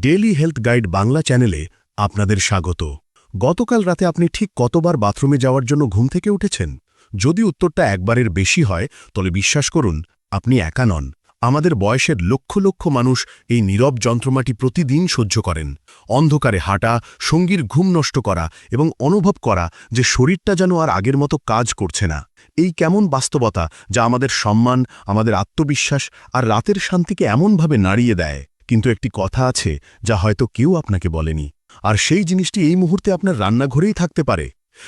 Daily health guide Bangla চ্যানেলে আপনাদের স্বাগত। গতকাল রাতে আপনি ঠিক কতবার বাথরুমে যাওয়ার জন্য ঘুম থেকে উঠেছেন? যদি উত্তরটা একবারের বেশি হয় তবে বিশ্বাস করুন, আপনি একা নন। আমাদের বয়সের লক্ষ লক্ষ মানুষ এই নীরব যন্ত্রমাটি প্রতিদিন সহ্য করেন। অন্ধকারে হাঁটা, সঙ্গীর ঘুম নষ্ট করা এবং অনুভব করা যে শরীরটা যেন আর আগের মতো কাজ করছে না। এই কেমন বাস্তবতা যা আমাদের সম্মান, আমাদের আত্মবিশ্বাস আর রাতের শান্তিকে এমনভাবে নাড়িয়ে দেয়? কিন্তু একটি কথা আছে যা হয়তো কেউ আপনাকে বলেনি। আর সেই জিনিসটি এই মুহূর্তে আপনার রান্নাঘরেই থাকতে পারে।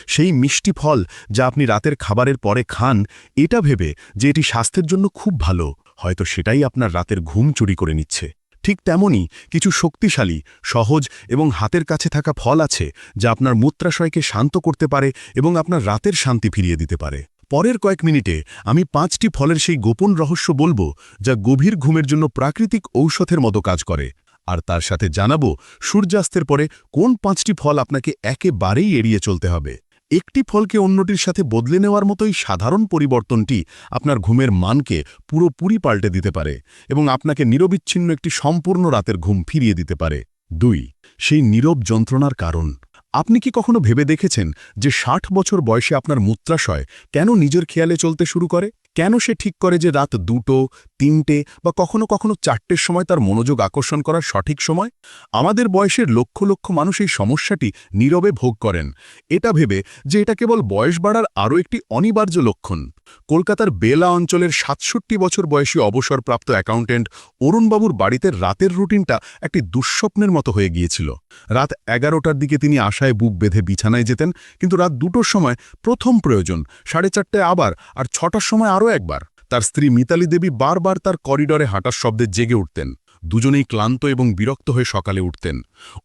সেই মিষ্টি ফল যা আপনি রাতের খাবারের পরে খান, এটা ভেবে যে এটি স্বাস্থ্যের জন্য খুব ভালো, হয়তো সেটাই আপনার রাতের ঘুম চুরি করে নিচ্ছে। ঠিক তেমনই কিছু শক্তিশালী, সহজ এবং হাতের কাছে থাকা ফল আছে যা আপনার মূত্রাশয়কে শান্ত করতে পারে এবং আপনার রাতের শান্তি ফিরিয়ে দিতে পারে। পরের কয়েক মিনিটে আমি পাঁচটি ফলের সেই গোপন রহস্য বলব যা গভীর ঘুমের জন্য প্রাকৃতিক ঔষধের মতো কাজ করে। আর তার সাথে জানাব সূর্যাস্তের পরে কোন পাঁচটি ফল আপনাকে একেবারেই এড়িয়ে চলতে হবে। একটি ফলকে অন্যটির সাথে বদলে নেওয়ার মতোই সাধারণ পরিবর্তনটি আপনার ঘুমের মানকে পুরোপুরি পাল্টে দিতে পারে এবং আপনাকে নিরবিচ্ছিন্ন একটি সম্পূর্ণ রাতের ঘুম ফিরিয়ে দিতে পারে। দুই, সেই নীরব যন্ত্রণার কারণ। আপনি কি কখনো ভেবে দেখেছেন যে ষাট বছর বয়সে আপনার মূত্রাশয় কেন নিজের খেয়ালে চলতে শুরু করে? কেন সে ঠিক করে যে রাত দুটো, তিনটে বা কখনো কখনো চারটের সময় তার মনোযোগ আকর্ষণ করার সঠিক সময়? আমাদের বয়সের লক্ষ লক্ষ মানুষ এই সমস্যাটি নীরবে ভোগ করেন। এটা ভেবে যে এটা কেবল বয়স বাড়ার আরও একটি অনিবার্য লক্ষণ। কলকাতার বেলা অঞ্চলের সাতষট্টি বছর বয়সী অবসরপ্রাপ্ত অ্যাকাউন্টেন্ট অরুণবাবুর বাড়িতে রাতের রুটিনটা একটি দুঃস্বপ্নের মতো হয়ে গিয়েছিল। রাত এগারোটার দিকে তিনি আশায় বুক বেঁধে বিছানায় যেতেন, কিন্তু রাত দুটোর সময় প্রথম প্রয়োজন, সাড়ে চারটায় আবার, আর ছটার সময় আরও একবার, তার স্ত্রী মিতালি দেবী বারবার তার করিডরে হাঁটার শব্দে জেগে উঠতেন। দুজনেই ক্লান্ত এবং বিরক্ত হয়ে সকালে উঠতেন।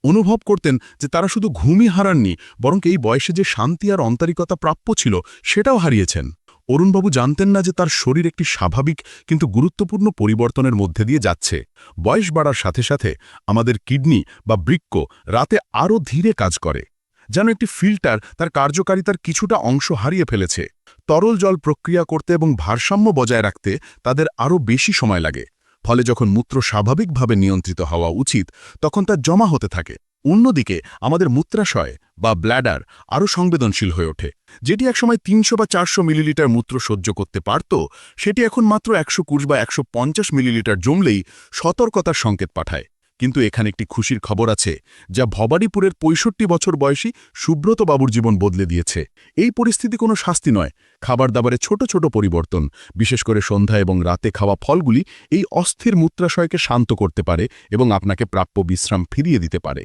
অনুভব করতেন যে তারা শুধু ঘুমই হারাননি, বরং এই বয়সে যে শান্তি আর অন্তরিকতা প্রাপ্য ছিল, সেটাও হারিয়েছেন। অরুণবাবু জানতেন না যে তার শরীর একটি স্বাভাবিক কিন্তু গুরুত্বপূর্ণ পরিবর্তনের মধ্যে দিয়ে যাচ্ছে। বয়স বাড়ার সাথে সাথে আমাদের কিডনি বা বৃক্ক রাতে আরও ধীরে কাজ করে। যেন একটি ফিল্টার তার কার্যকারিতার কিছুটা অংশ হারিয়ে ফেলেছে। তরল জল প্রক্রিয়া করতে এবং ভারসাম্য বজায় রাখতে তাদের আরও বেশি সময় লাগে। ফলে যখন মূত্র স্বাভাবিকভাবে নিয়ন্ত্রিত হওয়া উচিত, তখন তা জমা হতে থাকে। অন্যদিকে, আমাদের মূত্রাশয় বা ব্ল্যাডার আরও সংবেদনশীল হয়ে ওঠে। যেটি একসময় তিনশো বা চারশো মিলিলিটার মূত্র সহ্য করতে পারত, সেটি এখন মাত্র একশো কুশ বা একশো পঞ্চাশ মিলিলিটার জমলেই সতর্কতার সংকেত পাঠায়। কিন্তু এখানে একটি খুশির খবর আছে, যা ভবানীপুরের পঁয়ষট্টি বছর বয়সী সুব্রত বাবুর জীবন বদলে দিয়েছে। এই পরিস্থিতি কোনো শাস্তি নয়। খাবার দাবারে ছোট ছোট পরিবর্তন, বিশেষ করে সন্ধ্যা এবং রাতে খাওয়া ফলগুলি এই অস্থির মূত্রাশয়কে শান্ত করতে পারে এবং আপনাকে প্রাপ্য বিশ্রাম ফিরিয়ে দিতে পারে।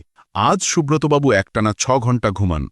আজ সুব্রতবাবু একটানা ছ ঘণ্টা ঘুমান,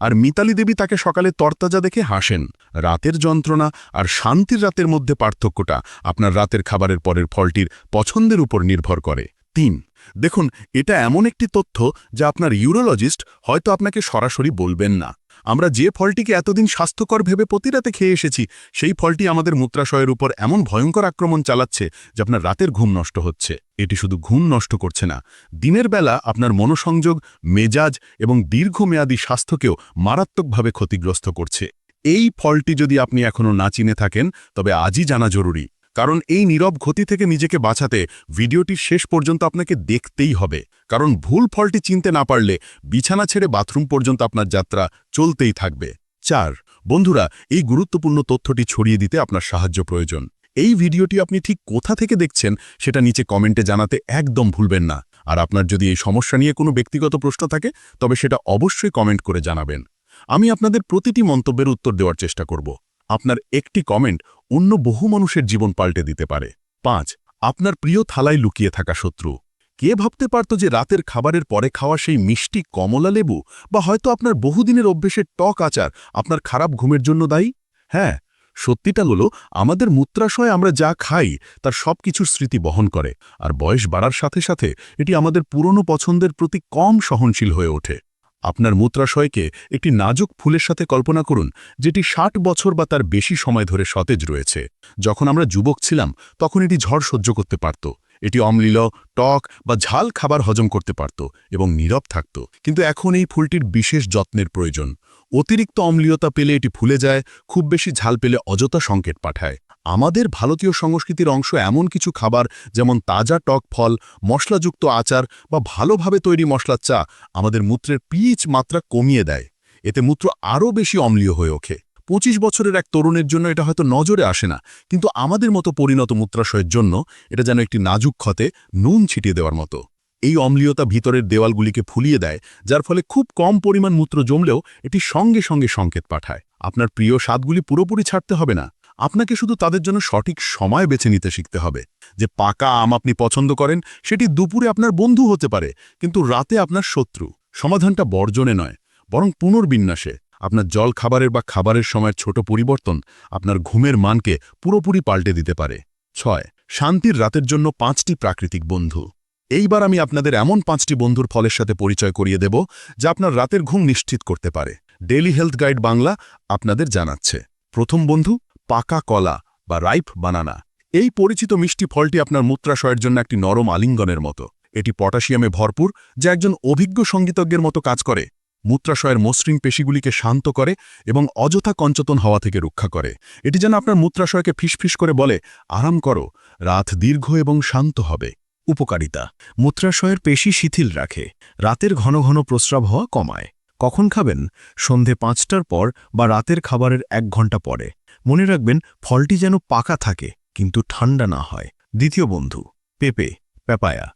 আর মিতালি দেবী তাকে সকালে তরতাজা দেখে হাসেন। রাতের যন্ত্রণা আর শান্তির রাতের মধ্যে পার্থক্যটা আপনার রাতের খাবারের পরের ফলটির পছন্দের উপর নির্ভর করে। তিন। দেখুন, এটা এমন একটি তথ্য যা আপনার ইউরোলজিস্ট হয়তো আপনাকে সরাসরি বলবেন না। আমরা যে ফলটিকে এতদিন স্বাস্থ্যকর ভেবে প্রতিরাতে খেয়ে এসেছি, সেই ফলটি আমাদের মূত্রাশয়ের উপর এমন ভয়ঙ্কর আক্রমণ চালাচ্ছে যে আপনার রাতের ঘুম নষ্ট হচ্ছে। এটি শুধু ঘুম নষ্ট করছে না, দিনের বেলা আপনার মনোসংযোগ, মেজাজ এবং দীর্ঘমেয়াদী স্বাস্থ্যকেও মারাত্মকভাবে ক্ষতিগ্রস্ত করছে। এই ফলটি যদি আপনি এখনও না চিনে থাকেন, তবে আজই জানা জরুরি। কারণ এই নীরব ক্ষতি থেকে নিজেকে বাঁচাতে ভিডিওটি শেষ পর্যন্ত আপনাকে দেখতেই হবে। কারণ ভুল ফলটি চিনতে না পারলে বিছানা ছেড়ে বাথরুম পর্যন্ত আপনার যাত্রা চলতেই থাকবে। চার, বন্ধুরা, এই গুরুত্বপূর্ণ তথ্যটি ছড়িয়ে দিতে আপনার সাহায্য প্রয়োজন। এই ভিডিওটি আপনি ঠিক কোথা থেকে দেখছেন সেটা নিচে কমেন্টে জানাতে একদম ভুলবেন না। আর আপনার যদি এই সমস্যা নিয়ে কোনো ব্যক্তিগত প্রশ্ন থাকে, তবে সেটা অবশ্যই কমেন্ট করে জানাবেন। আমি আপনাদের প্রতিটি মন্তব্যের উত্তর দেওয়ার চেষ্টা করব। আপনার একটি কমেন্ট অন্য বহু মানুষের জীবন পাল্টে দিতে পারে। পাঁচ, আপনার প্রিয় থালায় লুকিয়ে থাকা শত্রু। কে ভাবতে পারত যে রাতের খাবারের পরে খাওয়া সেই মিষ্টি কমলা লেবু বা হয়তো আপনার বহুদিনের অভ্যেসের টক আচার আপনার খারাপ ঘুমের জন্য দায়ী? হ্যাঁ সত্যিটা হলো আমাদের মূত্রাশয় আমরা যা খাই তার সব কিছুর স্মৃতি বহন করে, আর বয়স বাড়ার সাথে সাথে এটি আমাদের পুরনো পছন্দের প্রতি কম সহনশীল হয়ে ওঠে। আপনার মূত্রাশয়কে একটি নাজুক ফুলের সাথে কল্পনা করুন, যেটি ষাট বছর বা তার বেশি সময় ধরে সতেজ রয়েছে। যখন আমরা যুবক ছিলাম, তখন এটি ঝড় সহ্য করতে পারত। এটি অম্লিল, টক বা ঝাল খাবার হজম করতে পারত এবং নীরব থাকত। কিন্তু এখন এই ফুলটির বিশেষ যত্নের প্রয়োজন। অতিরিক্ত অম্লীয়তা পেলে এটি ফুলে যায়, খুব বেশি ঝাল পেলে অযথা সংকেত পাঠায়। আমাদের ভারতীয় সংস্কৃতির অংশ এমন কিছু খাবার যেমন তাজা টক ফল, মশলাযুক্ত আচার বা ভালোভাবে তৈরি মশলার চা আমাদের মূত্রের পিচ মাত্রা কমিয়ে দেয়। এতে মূত্র আরও বেশি অম্লীয় হয়ে ওঠে। পঁচিশ বছরের এক তরুণের জন্য এটা হয়তো নজরে আসে না, কিন্তু আমাদের মতো পরিণত মূত্রাশয়ের জন্য এটা যেন একটি নাজুক ক্ষতে নুন ছিটিয়ে দেওয়ার মতো। এই অম্লীয়তা ভিতরের দেওয়ালগুলিকে ফুলিয়ে দেয়, যার ফলে খুব কম পরিমাণ মূত্র জমলেও এটি সঙ্গে সঙ্গে সংকেত পাঠায়। আপনার প্রিয় স্বাদগুলি পুরোপুরি ছাড়তে হবে না। আপনাকে শুধু তাদের জন্য সঠিক সময় বেছে নিতে শিখতে হবে। যে পাকা আম আপনি পছন্দ করেন, সেটি দুপুরে আপনার বন্ধু হতে পারে, কিন্তু রাতে আপনার শত্রু। সমাধানটা বর্জনে নয়, বরং পুনর্বিন্যাসে। আপনার জল খাবারের বা খাবারের সময়ের ছোট পরিবর্তন আপনার ঘুমের মানকে পুরোপুরি পাল্টে দিতে পারে। ছয়, শান্তির রাতের জন্য পাঁচটি প্রাকৃতিক বন্ধু। এইবার আমি আপনাদের এমন পাঁচটি বন্ধুর ফলের সাথে পরিচয় করিয়ে দেব, যা আপনার রাতের ঘুম নিশ্চিত করতে পারে। ডেলি হেলথ গাইড বাংলা আপনাদের জানাচ্ছে। প্রথম বন্ধু পাকা কলা বা রাইপ বানানা এই পরিচিত মিষ্টি ফলটি আপনার মূত্রাশয়ের জন্য একটি নরম আলিঙ্গনের মতো। এটি পটাশিয়ামে ভরপুর, যা একজন অভিজ্ঞ সঙ্গীতজ্ঞের মতো কাজ করে। মূত্রাশয়ের মসৃণ পেশিগুলিকে শান্ত করে এবং অযথা কঞ্চতন হওয়া থেকে রক্ষা করে। এটি যেন আপনার মূত্রাশয়কে ফিসফিস করে বলে, আরাম করো, রাত দীর্ঘ এবং শান্ত হবে। উপকারিতা। মূত্রাশয়ের পেশি শিথিল রাখে। রাতের ঘন ঘন প্রস্রাব হওয়া কমায়। কখন খাবেন? সন্ধে পাঁচটার পর বা রাতের খাবারের এক ঘণ্টা পরে। মনে রাখবেন, ফলটি যেন পাকা থাকে, কিন্তু ঠান্ডা না হয়। দ্বিতীয় বন্ধু, পেঁপে, পেপায়া।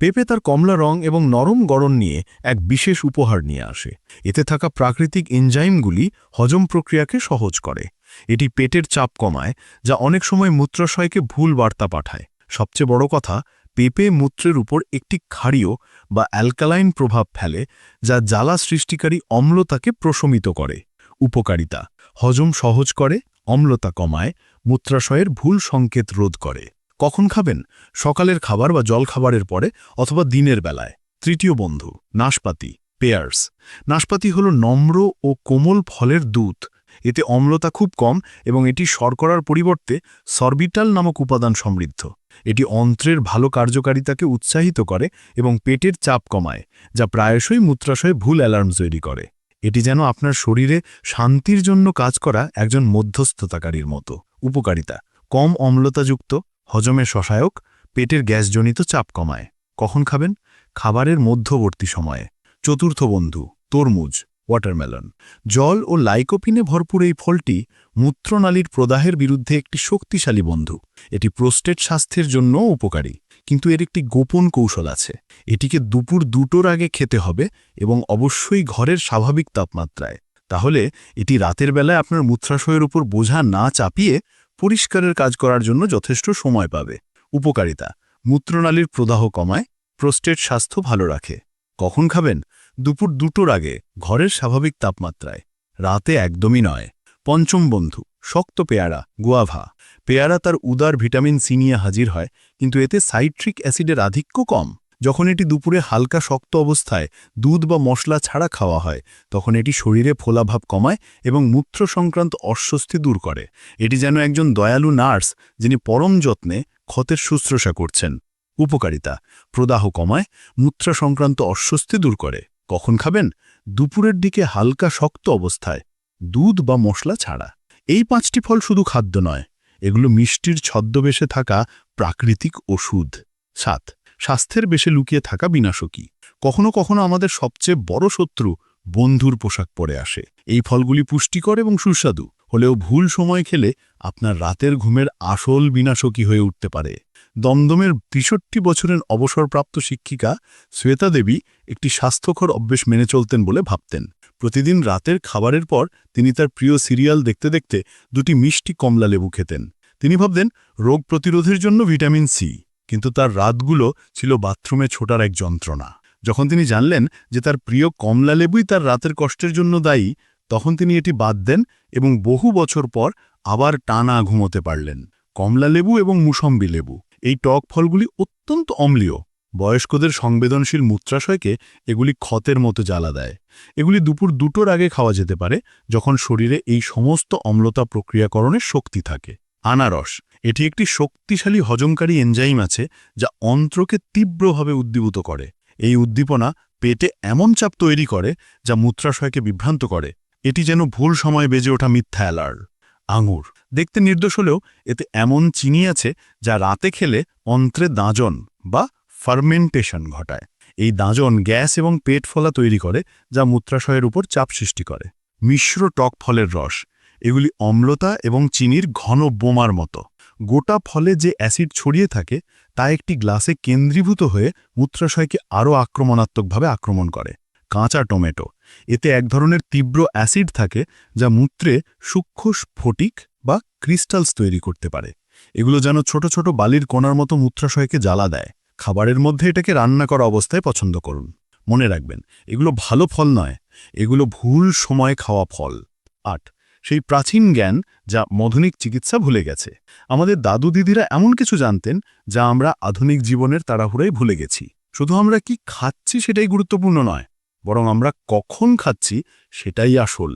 পেঁপে তার কমলা রং এবং নরম গড়ন নিয়ে এক বিশেষ উপহার নিয়ে আসে। এতে থাকা প্রাকৃতিক এনজাইমগুলি হজম প্রক্রিয়াকে সহজ করে। এটি পেটের চাপ কমায়, যা অনেক সময় মূত্রাশয়কে ভুল বার্তা পাঠায়। সবচেয়ে বড় কথা পেঁপে মূত্রের উপর একটি ক্ষারীয় বা অ্যালকালাইন প্রভাব ফেলে, যা জ্বালা সৃষ্টিকারী অম্লতাকে প্রশমিত করে। উপকারিতা, হজম সহজ করে, অম্লতা কমায়, মূত্রাশয়ের ভুল সংকেত রোধ করে। কখন খাবেন? সকালের খাবার বা জলখাবারের পরে অথবা দিনের বেলায়। তৃতীয় বন্ধু, নাশপাতি, পেয়ার্স। নাশপাতি হল নম্র ও কোমল ফলের দুধ। এতে অম্লতা খুব কম এবং এটি শর্করার পরিবর্তে সরবিটাল নামক উপাদান সমৃদ্ধ। এটি অন্ত্রের ভালো কার্যকারিতাকে উৎসাহিত করে এবং পেটের চাপ কমায়, যা প্রায়শই মূত্রাশয়ে ভুল অ্যালার্ম তৈরি করে। এটি যেন আপনার শরীরে শান্তির জন্য কাজ করা একজন মধ্যস্থতাকারীর মতো। উপকারিতা, কম অম্লতাযুক্ত, হজমে সহায়ক, পেটের গ্যাসজনিত চাপ কমায়। কখন খাবেন? খাবারের মধ্যবর্তী সময়ে। চতুর্থ বন্ধু, তরমুজ। ওয়াটারমেলন জল ও লাইকোপিনে ভরপুর এই ফলটি মূত্রনালীর প্রদাহের বিরুদ্ধে একটি শক্তিশালী বন্ধু। এটি প্রোস্টেট স্বাস্থ্যের জন্যও উপকারী, কিন্তু এর একটি গোপন কৌশল আছে। এটিকে দুপুর দুটোর আগে খেতে হবে এবং অবশ্যই ঘরের স্বাভাবিক তাপমাত্রায়। তাহলে এটি রাতের বেলায় আপনার মূত্রাশয়ের উপর বোঝা না চাপিয়ে পরিষ্কারের কাজ করার জন্য যথেষ্ট সময় পাবে। উপকারিতা, মূত্রনালীর প্রদাহ কমায় প্রোস্টেট স্বাস্থ্য ভালো রাখে। কখন খাবেন? দুপুর দুটোর আগে ঘরের স্বাভাবিক তাপমাত্রায়। রাতে একদমই নয়। পঞ্চম বন্ধু, শক্ত পেয়ারা, গুয়াভা। পেয়ারা তার উদার ভিটামিন সি নিয়ে হাজির হয়, কিন্তু এতে সাইট্রিক অ্যাসিডের আধিক্য কম। যখন এটি দুপুরে হালকা শক্ত অবস্থায় দুধ বা মশলা ছাড়া খাওয়া হয়, তখন এটি শরীরে ফোলাভাব কমায় এবং মূত্র সংক্রান্ত অস্বস্তি দূর করে। এটি যেন একজন দয়ালু নার্স, যিনি পরম যত্নে ক্ষতের শুশ্রূষা করছেন। উপকারিতা, প্রদাহ কমায় মূত্রা সংক্রান্ত অস্বস্তি দূর করে। কখন খাবেন? দুপুরের দিকে হালকা শক্ত অবস্থায়। দুধ বা মশলা ছাড়া। এই পাঁচটি ফল শুধু খাদ্য নয়, এগুলো মিষ্টির ছদ্মবেশে থাকা প্রাকৃতিক ওষুধ। সাত, স্বাস্থ্যের বেশে লুকিয়ে থাকা বিনাশকী। কখনো কখনো আমাদের সবচেয়ে বড় শত্রু বন্ধুর পোশাক পরে আসে। এই ফলগুলি পুষ্টিকর এবং সুস্বাদু। হলেও ভুল সময় খেলে আপনার রাতের ঘুমের আসল বিনাশকী হয়ে উঠতে পারে। দমদমের তেষট্টি বছরের অবসরপ্রাপ্ত শিক্ষিকা শ্বেতা দেবী একটি স্বাস্থ্যকর অভ্যেস মেনে চলতেন বলে ভাবতেন। প্রতিদিন রাতের খাবারের পর তিনি তার প্রিয় সিরিয়াল দেখতে দেখতে দুটি মিষ্টি কমলা লেবু খেতেন। তিনি ভাবতেন, রোগ প্রতিরোধের জন্য ভিটামিন সি। কিন্তু তার রাতগুলো ছিল বাথরুমে ছোটার এক যন্ত্রণা। যখন তিনি জানলেন যে তার প্রিয় কমলা লেবুই তার রাতের কষ্টের জন্য দায়ী, তখন তিনি এটি বাদ দেন এবং বহু বছর পর আবার টানা ঘুমোতে পারলেন। কমলা লেবু এবং মুসম্বি লেবু। এই টক ফলগুলি অত্যন্ত অম্লীয়। বয়স্কদের সংবেদনশীল মূত্রাশয়কে এগুলি ক্ষতের মতো জ্বালা দেয়। এগুলি দুপুর দুটোর আগে খাওয়া যেতে পারে, যখন শরীরে এই সমস্ত অম্লতা প্রক্রিয়াকরণের শক্তি থাকে। আনারস, এটি একটি শক্তিশালী হজমকারী এনজাইম আছে, যা অন্ত্রকে তীব্রভাবে উদ্দীপিত করে। এই উদ্দীপনা পেটে এমন চাপ তৈরি করে, যা মূত্রাশয়কে বিভ্রান্ত করে। এটি যেন ভুল সময় বেজে ওঠা মিথ্যা অ্যালার্ট। আঙুর। দেখতে নির্দোষ হলেও এতে এমন চিনি আছে যা রাতে খেলে অন্ত্রে দাঁজন বা ফার্মেন্টেশন ঘটায়। এই দাঁজন গ্যাস এবং পেট ফলা তৈরি করে যা মূত্রাশয়ের উপর চাপ সৃষ্টি করে। মিশ্র টক ফলের রস, এগুলি অম্লতা এবং চিনির ঘন বোমার মতো। গোটা ফলে যে অ্যাসিড ছড়িয়ে থাকে, তা একটি গ্লাসে কেন্দ্রীভূত হয়ে মূত্রাশয়কে আরও আক্রমণাত্মকভাবে আক্রমণ করে। কাঁচা টমেটো। এতে এক ধরনের তীব্র অ্যাসিড থাকে যা মূত্রে সূক্ষ্ম স্ফটিক বা ক্রিস্টালস তৈরি করতে পারে। এগুলো যেন ছোট ছোট বালির কণার মতো মূত্রাশয়কে জ্বালা দেয়। খাবারের মধ্যে এটাকে রান্না করা অবস্থায় পছন্দ করুন। মনে রাখবেন, এগুলো ভালো ফল নয়, এগুলো ভুল সময় খাওয়া ফল। আট, সেই প্রাচীন জ্ঞান যা মধুনিক চিকিৎসা ভুলে গেছে। আমাদের দাদু দিদিরা এমন কিছু জানতেন যা আমরা আধুনিক জীবনের তাড়াহুড়াই ভুলে গেছি। শুধু আমরা কি খাচ্ছি সেটাই গুরুত্বপূর্ণ নয় বরং আমরা কখন খাচ্ছি সেটাই আসল।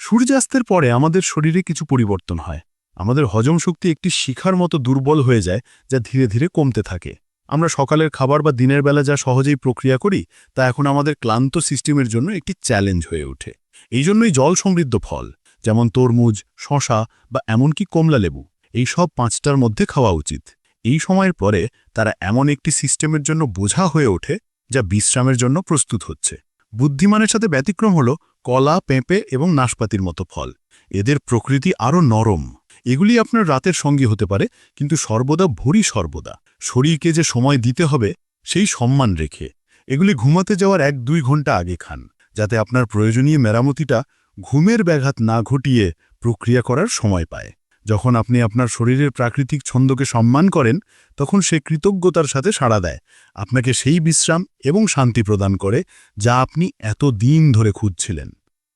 সূর্যাস্তের পরে আমাদের শরীরে কিছু পরিবর্তন হয়। আমাদের হজম শক্তি একটি শিখার মতো দুর্বল হয়ে যায় যা ধীরে ধীরে কমতে থাকে। আমরা সকালের খাবার বা দিনের বেলা যা সহজেই প্রক্রিয়া করি, তা এখন আমাদের ক্লান্ত সিস্টেমের জন্য একটি চ্যালেঞ্জ হয়ে ওঠে। এই জন্যই জল সমৃদ্ধ ফল, যেমন তরমুজ শশা বা এমনকি কমলা লেবু, এই সব পাঁচটার মধ্যে খাওয়া উচিত। এই সময়ের পরে তারা এমন একটি সিস্টেমের জন্য বোঝা হয়ে ওঠে যা বিশ্রামের জন্য প্রস্তুত হচ্ছে। বুদ্ধিমানের সাথে ব্যতিক্রম হল কলা, পেঁপে এবং নাশপাতির মতো ফল। এদের প্রকৃতি আরও নরম। এগুলি আপনার রাতের সঙ্গী হতে পারে, কিন্তু সর্বদা ভরি সর্বদা। শরীরকে যে সময় দিতে হবে, সেই সম্মান রেখে। এগুলি ঘুমাতে যাওয়ার এক দুই ঘণ্টা আগে খান, যাতে আপনার প্রয়োজনীয় মেরামতিটা ঘুমের ব্যাঘাত না ঘটিয়ে প্রক্রিয়া করার সময় পায়। যখন আপনি আপনার শরীরের প্রাকৃতিক ছন্দকে সম্মান করেন, তখন সে কৃতজ্ঞতার সাথে সাড়া দেয়। আপনাকে সেই বিশ্রাম এবং শান্তি প্রদান করে যা আপনি এত দিন ধরে খুঁজছিলেন।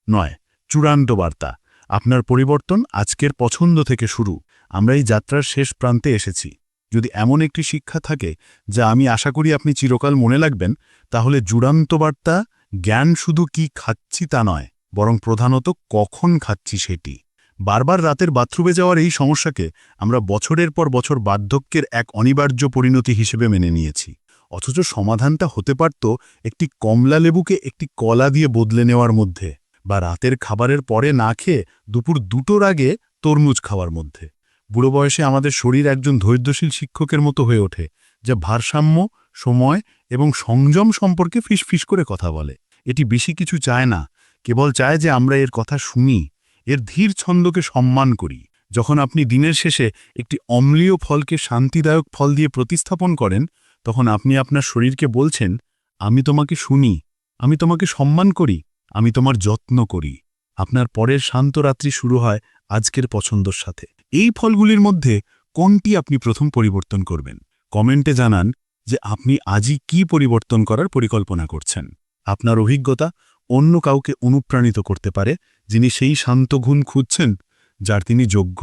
নয়, চূড়ান্ত বার্তা। আপনার পরিবর্তন আজকের পছন্দ থেকে শুরু। আমরা এই যাত্রার শেষ প্রান্তে এসেছি। যদি এমন একটি শিক্ষা থাকে যা আমি আশা করি আপনি চিরকাল মনে রাখবেন, তাহলে চূড়ান্ত বার্তা, জ্ঞান শুধু কি খাচ্ছি তা নয়, বরং প্রধানত কখন খাচ্ছি সেটি। বারবার রাতের বাথরুমে যাওয়ার এই সমস্যাকে আমরা বছরের পর বছর বার্ধক্যের এক অনিবার্য পরিণতি হিসেবে মেনে নিয়েছি। অথচ সমাধানটা হতে পারত একটি কমলা লেবুকে একটি কলা দিয়ে বদলে নেওয়ার মধ্যে বা রাতের খাবারের পরে না খেয়ে দুপুর দুটোর আগে তরমুজ খাওয়ার মধ্যে। বুড়ো বয়সে আমাদের শরীর একজন ধৈর্যশীল শিক্ষকের মতো হয়ে ওঠে, যা ভারসাম্য, সময় এবং সংযম সম্পর্কে ফিসফিস করে কথা বলে। এটি বেশি কিছু চায় না, কেবল চায় যে আমরা এর কথা শুনি এর ধীর ছন্দকে সম্মান করি। যখন আপনি দিনের শেষে একটি অম্লীয় ফলকে শান্তিদায়ক ফল দিয়ে প্রতিস্থাপন করেন, তখন আপনি আপনার শরীরকে বলছেন, আমি তোমাকে শুনি, আমি তোমাকে সম্মান করি, আমি তোমার যত্ন করি। আপনার পরের শান্ত রাত্রি শুরু হয় আজকের পছন্দর সাথে। এই ফলগুলির মধ্যে কোনটি আপনি প্রথম পরিবর্তন করবেন? কমেন্টে জানান যে আপনি আজই কি পরিবর্তন করার পরিকল্পনা করছেন। আপনার অভিজ্ঞতা অন্য কাউকে অনুপ্রাণিত করতে পারে যিনি সেই শান্ত গুণ খুঁজছেন যার তিনি যোগ্য।